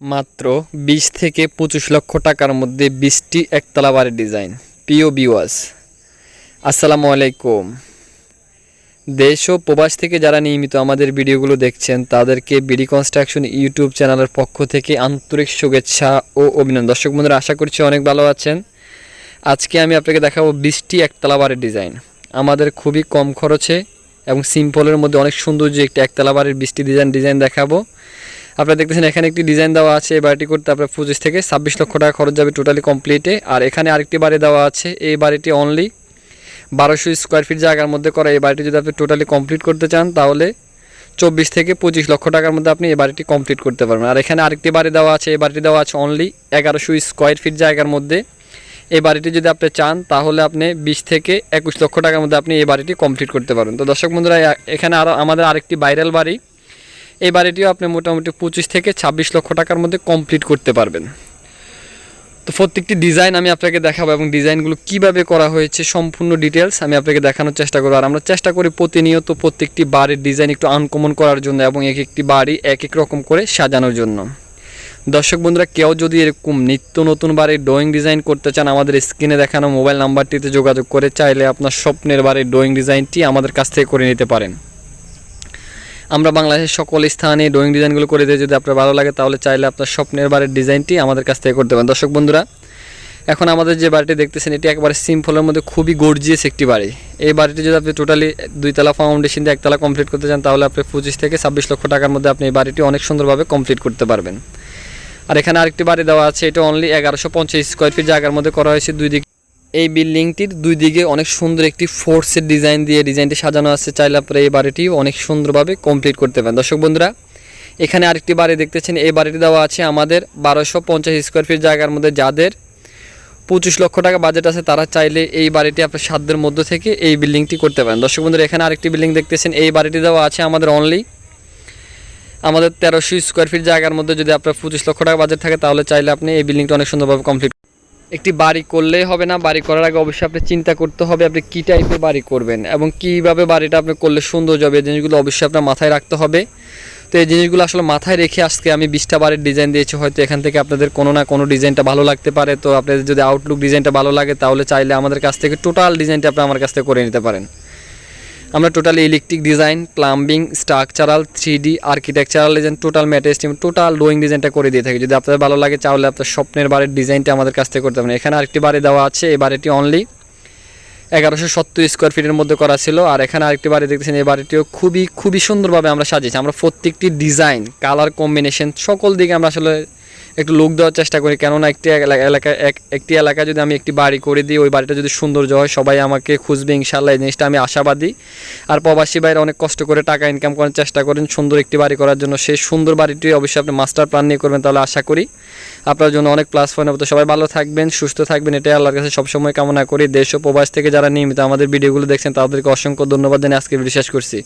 মাত্র বিশ থেকে পঁচিশ লক্ষ টাকার মধ্যে বিশটি একতলা বাড়ির ডিজাইন। প্রিয় বিওয়াস আসসালামু আলাইকুম। দেশ ও প্রবাস থেকে যারা নিয়মিত আমাদের ভিডিওগুলো দেখছেন, তাদেরকে বিডি কনস্ট্রাকশন ইউটিউব চ্যানেলের পক্ষ থেকে আন্তরিক শুভেচ্ছা ও অভিনন্দন। দর্শক বন্ধুরা, আশা করছি অনেক ভালো আছেন। আজকে আমি আপনাকে দেখাবো বিশটি একতলা বাড়ির ডিজাইন। আমাদের খুবই কম খরচে এবং সিম্পলের মধ্যে অনেক সুন্দর যে একটি একতলা বাড়ির বিশটি ডিজাইন ডিজাইন দেখাবো। আপনারা দেখতেছেন এখানে একটি ডিজাইন দেওয়া আছে এই বাড়িটি করতে আপনার পঁচিশ থেকে ছাব্বিশ লক্ষ টাকা খরচ যাবে টোটালি কমপ্লিটে আর এখানে আরেকটি বাড়ি দেওয়া আছে, এই বাড়িটি অনলি বারোশো স্কোয়ার ফিট জায়গার মধ্যে করা। এই বাড়িটি যদি আপনি টোটালি কমপ্লিট করতে চান, তাহলে চব্বিশ থেকে পঁচিশ লক্ষ টাকার মধ্যে আপনি এই বাড়িটি কমপ্লিট করতে পারবেন। আর এখানে আরেকটি বাড়ি দেওয়া আছে, এই বাড়িটি দেওয়া আছে অনলি এগারোশো স্কোয়ার ফিট জায়গার মধ্যে। এই বাড়িটি যদি আপনি চান, তাহলে আপনি বিশ থেকে একুশ লক্ষ টাকার মধ্যে আপনি এই বাড়িটি কমপ্লিট করতে পারবেন। তো দর্শক বন্ধুরা এখানে আরও আমাদের আরেকটি ভাইরাল বাড়ি। এই বাড়িটিও আপনি মোটামুটি পঁচিশ থেকে ছাব্বিশ লক্ষ টাকার মধ্যে কমপ্লিট করতে পারবেন। তো প্রত্যেকটি ডিজাইন আমি আপনাকে দেখাবো এবং ডিজাইনগুলো কীভাবে করা হয়েছে সম্পূর্ণ ডিটেলস আমি আপনাকে দেখানোর চেষ্টা করব। আর আমরা চেষ্টা করি প্রতিনিয়ত প্রত্যেকটি বাড়ির ডিজাইন একটু আনকমন করার জন্য এবং এক একটি বাড়ি এক এক রকম করে সাজানোর জন্য। দর্শক বন্ধুরা, কেউ যদি এরকম নিত্য নতুন বাড়ির ড্রয়িং ডিজাইন করতে চান, আমাদের স্ক্রিনে দেখানো মোবাইল নাম্বারটিতে যোগাযোগ করে চাইলে আপনার স্বপ্নের বাড়ির ড্রয়িং ডিজাইনটি আমাদের কাছ থেকে করে নিতে পারেন। আমরা বাংলাদেশের সকল স্থানে ড্রয়িং ডিজাইনগুলো করে দিই যদি আপনার ভালো লাগে, তাহলে চাইলে আপনার স্বপ্নের বাড়ির ডিজাইনটি আমাদের কাছ থেকে করতে পারেন। দর্শক বন্ধুরা, এখন আমাদের যে বাড়িটি দেখতেছেন, এটি একবারে সিম্পলের মধ্যে খুবই গর্জিয়াস একটি বাড়ি। এই বাড়িটি যদি আপনি টোটালি দুইতলা ফাউন্ডেশন দিয়ে একতলা কমপ্লিট করতে চান, তাহলে আপনি পঁচিশ থেকে ছাব্বিশ লক্ষ টাকার মধ্যে আপনি এই বাড়িটি অনেক সুন্দরভাবে কমপ্লিট করতে পারবেন। আর এখানে আরেকটি বাড়ি দেওয়া আছে, এটা অনলি এগারোশো পঞ্চাশ স্কোয়ার ফিট জায়গার মধ্যে করা হয়েছে। দুই দিকে এই বিল্ডিংটির দুই দিকে অনেক সুন্দর একটি ফোর্সের ডিজাইন দিয়ে ডিজাইনটি সাজানো আছে। চাইলে আপনারা এই বাড়িটি অনেক সুন্দরভাবে কমপ্লিট করতে পারেন। দর্শক বন্ধুরা, এখানে আরেকটি বাড়ি দেখতেছেন। এই বাড়িটি দেওয়া আছে আমাদের বারোশো পঞ্চাশ স্কোয়ার ফিট জায়গার মধ্যে। যাদের পঁচিশ লক্ষ টাকা বাজেট আছে, তারা চাইলে এই বাড়িটি আপনার সাধ্যের মধ্য থেকে এই বিল্ডিংটি করতে পারেন। দর্শক বন্ধুরা, এখানে আরেকটি বিল্ডিং দেখতেছেন। এই বাড়িটি দেওয়া আছে আমাদের অনলি আমাদের তেরোশো স্কোয়ার ফিট জায়গার মধ্যে। যদি আপনার পঁচিশ লক্ষ টাকা বাজেট থাকে, তাহলে চাইলে আপনি এই বিল্ডিংটা অনেক সুন্দরভাবে কমপ্লিট একটি বাড়ি করলেই হবে না, বাড়ি করার আগে অবশ্যই আপনি চিন্তা করতে হবে আপনি কী টাইপের বাড়ি করবেন এবং কীভাবে বাড়িটা আপনি করলে সুন্দর হবে জিনিসগুলো অবশ্যই আপনার মাথায় রাখতে হবে। তো এই জিনিসগুলো আসলে মাথায় রেখে আজকে আমি বিশটা বাড়ির ডিজাইন দিয়েছি, হয়তো এখান থেকে আপনাদের কোনো না কোনো ডিজাইনটা ভালো লাগতে পারে। তো আপনাদের যদি আউটলুক ডিজাইনটা ভালো লাগে, তাহলে চাইলে আমাদের কাছ থেকে টোটাল ডিজাইনটা আপনি আমার কাছ থেকে করে নিতে পারেন। আমরা totally electric design plumbing structural three D architectural design total ম্যাটেস্টিম total doing ডিজাইনটা করে দিয়ে থাকি। যদি আপনাদের ভালো লাগে তাহলে আপনার স্বপ্নের বাড়ির ডিজাইনটা আমাদের কাছ থেকে করতে পারেন। এখানে আরেকটি বাড়ি দেওয়া আছে, এই বাড়িটি অনলি এগারোশো সত্তর স্কোয়ার ফিটের মধ্যে করা ছিল। আর এখানে আরেকটি বাড়ি দেখতেছেন, এই বাড়িটিও খুবই খুবই সুন্দরভাবে আমরা সাজিয়েছি। আমরা প্রত্যেকটি ডিজাইন কালার কম্বিনেশন সকল দিকে আমরা আসলে একটু লোক দেওয়ার চেষ্টা করি। কেননা একটি এলা- এলাকায় এক, একটি এলাকায় যদি আমি একটি বাড়ি করে দিই, ওই বাড়িটা যদি সৌন্দর্য হয়, সবাই আমাকে খুঁজবে ইনশাল্লাহ এই জিনিসটা আমি আশাবাদী। আর প্রবাসী বাইরে অনেক কষ্ট করে টাকা ইনকাম করার চেষ্টা করেন, সুন্দর একটি বাড়ি করার জন্য। সেই সুন্দর বাড়িটি অবশ্যই আপনি মাস্টার প্ল্যান নিয়ে করবেন তাহলে আশা করি আপনার জন্য অনেক প্লাস পয়েন্ট হবে। তো সবাই ভালো থাকবেন, সুস্থ থাকবেন, এটাই আল্লাহর কাছে সবসময় কামনা করি। দেশ ও প্রবাস থেকে যারা নিয়মিত আমাদের ভিডিওগুলো দেখছেন, তাদেরকে অসংখ্য ধন্যবাদ জানিয়ে আজকে ভিডিও শেষ করছি।